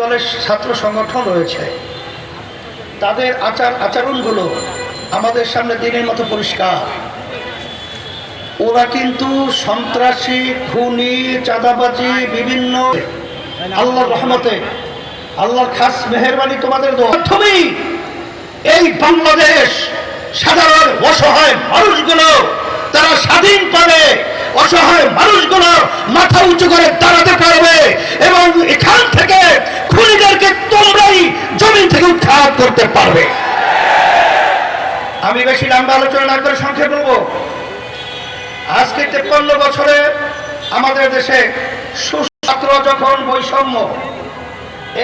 দলের ছাত্র সংগঠন রয়েছে। তাদের আচার আচরণগুলো আমাদের সামনে দিনের মতো পরিষ্কার। ওরা কিন্তু সন্ত্রাসী, খুনি, চাঁদাবাজি, বিভিন্ন আল্লাহর রহমতে, আল্লাহর খাস মেহরবানি তোমাদের মাধ্যমেই এই বাংলাদেশ সাধারণ অসহায় মানুষগুলো তারা স্বাধীন পাবে। অসহায় মানুষগুলো মাথা উঁচু করে দাঁড়াতে পারবে এবং এখান থেকে খুনিদেরকে তোমরাই জমিন থেকে উৎখাত করতে পারবে। আমি বেশি লম্বা আলোচনা না করে সংক্ষেপ বলব। আজকে তেপ্পান্ন বছরে আমাদের দেশে সুছাত্র যখন বৈষম্য,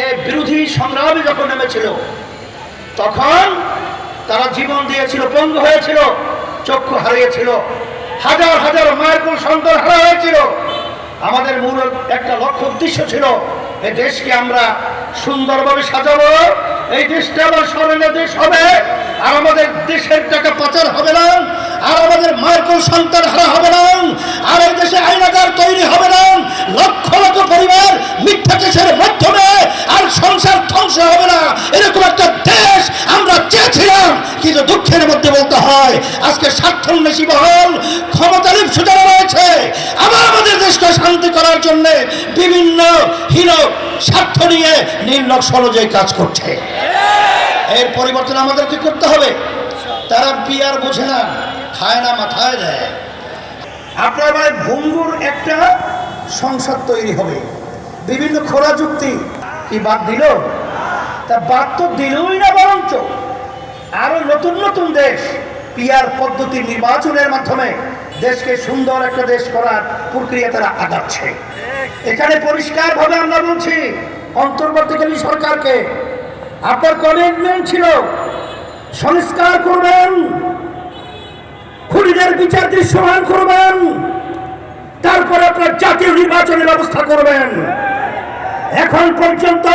এ বিরোধী সংগ্রামে যখন নেমেছিল, তখন তারা জীবন দিয়েছিল, পঙ্গু হয়েছিল, চক্ষু হারিয়েছিল। হাজার হাজার মায়ের সন্তান হারা হয়েছিল। আমাদের মূল একটা লক্ষ্য উদ্দেশ্য ছিল এই দেশকে আমরা সুন্দরভাবে সাজাবো। এই দেশটা আবার স্মরণীয় দেশ হবে, আর আমাদের দেশের টাকা পাচার হবে না, আর আমাদের মায়ের কোন সন্তান হারা হবে না, আর এই দেশে আইনাগার তৈরি হবে না, লক্ষ লক্ষ পরিবার মিথ্যা কেসের মাধ্যমে আর সংসার ধ্বংস হবে না। এরকম একটা দেশ আমরা চেয়েছিলাম, কিন্তু দুঃখের মধ্যে হয় আজকে স্বার্থন্বেষী মহল ক্ষমতালিপ সুযোগ রয়েছে। আবার আমাদের দেশকে শান্তি করার জন্য বিভিন্ন হীন স্বার্থ নিয়ে নির্লক্ষ অনুযায়ী কাজ করছে। এর পরিবর্তন আমাদেরকে করতে হবে। তারা বিয়ার বোঝে না, খায় না, মাথায় দেয়। আপনার মানে ভঙ্গুর একটা সংসদ তৈরি হবে। বিভিন্ন খোলা যুক্তি কি বাদ দিল? তা বাদ তো দিলই না বরঞ্চ আরও নতুন নতুন দেশ পিয়ার পদ্ধতি নির্বাচনের মাধ্যমে দেশকে সুন্দর একটা দেশ করার প্রক্রিয়া তারা আগাচ্ছে। এখানে পরিষ্কারভাবে আমরা বলছি, অন্তর্বর্তীকালীন সরকারকে আপনার কমিটমেন্ট ছিল, সংস্কার করবেন, খুনিদের বিচার দৃশ্যমান করবেন, তারপরে আপনার জাতীয় নির্বাচনের ব্যবস্থা করবেন। এখন পর্যন্ত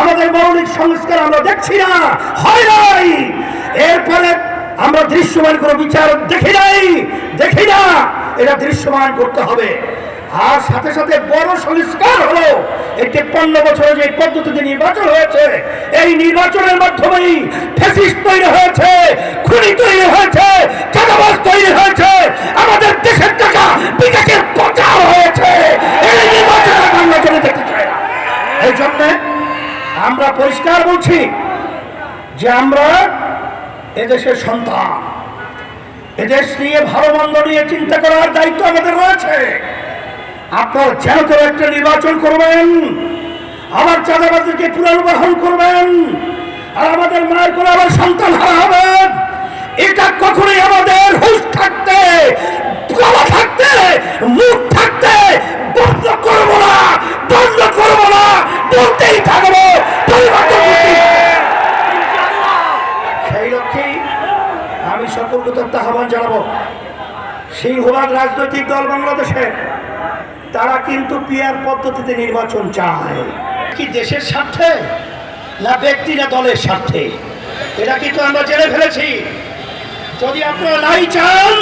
আমাদের মৌলিক সংস্কার আমরা দেখছি না, হয় নাই। এরপরে আমরা দৃশ্যমান কোনো বিচার দেখি নাই, দেখি না। এটা দৃশ্যমান করতে হবে। আর সাথে সাথে বড় সংস্কার হলো। এই তেপ্পান্ন বছরে যে পদ্ধতিতে নির্বাচন হয়েছে, এই নির্বাচনের মাধ্যমেই ফেসিস তৈরি হয়েছে, খুনি তৈরি হয়েছে, চাঁদাবাজ তৈরি হয়েছে, আমাদের দেশের টাকা বিদেশের প্রচার হয়েছে। এই নির্বাচনের নির্বাচনে দেখতে চাই না। এই জন্যে আমরা পরিষ্কার বলছি যে আমরা এদেশের সন্তান। এদেশ নিয়ে ভালো মন্দ নিয়ে চিন্তা করার দায়িত্ব আমাদের রয়েছে। আপনার যেন করে একটা নির্বাচন করবেন, আমার চাঁদাবাদকে পুনর্বাহন করবেন, আর আমাদের মায়ের করে আবার সন্তান হারা হবে এটা কখনোই আমাদের হুশ থাকতে থাকতে, মুখ থাকতে বন্ধ করব না বন্ধ করব না বলতেই থাকব পরিবর্তন করতেই থাকব। সেই লক্ষ্যেই আমি সকলকে তথ্য আহ্বান জানাব। সিংহবাদ রাজনৈতিক দল বাংলাদেশের তারা কিন্তু পিয়ার পদ্ধতিতে নির্বাচন চায়। কি দেশের স্বার্থে না ব্যক্তি না দলের স্বার্থে? এটা কিন্তু আমরা জেনে ফেলেছি। যদি আপনারা নাই চান,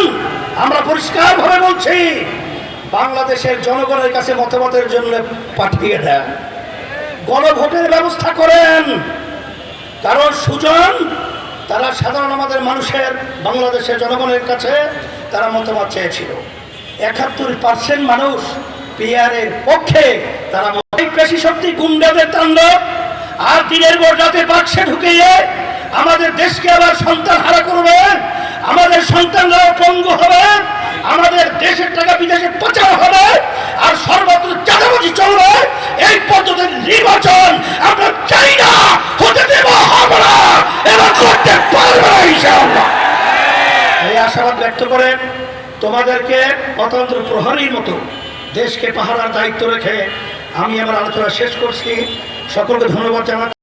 আমরা পরিষ্কার পরিষ্কারভাবে বলছি, বাংলাদেশের জনগণের কাছে মতামতের জন্য পাঠিয়ে দেন। গণভোটের ব্যবস্থা করেন। কারণ সুজন তারা সাধারণ আমাদের মানুষের, বাংলাদেশের জনগণের কাছে তারা মতামত চেয়েছিল। একাত্তর পার্সেন্ট মানুষ পিয়ারের পক্ষে তারা অনেক বেশি শক্তি গুন্ডাদের তাণ্ডব আর দিনের পর রাতে বাক্সে ঢুকিয়ে আমাদের দেশকে আবার সন্তান হারা করবে, আমাদের সন্তানরা পঙ্গু হবে, আমাদের দেশের টাকা বিদেশে পাচার হবে, আর সর্বত্র চাঁদাবাজি চলবে। এই পদ্ধতির নির্বাচন আমরা চাই না হতে দেব হবে না এই আশাবাদ ব্যক্ত করে তোমাদেরকে অতন্ত্র প্রহরীর মতো দেশকে পাহারার দায়িত্ব রেখে আমি আমার আলোচনা শেষ করছি। সকলকে ধন্যবাদ জানাচ্ছি।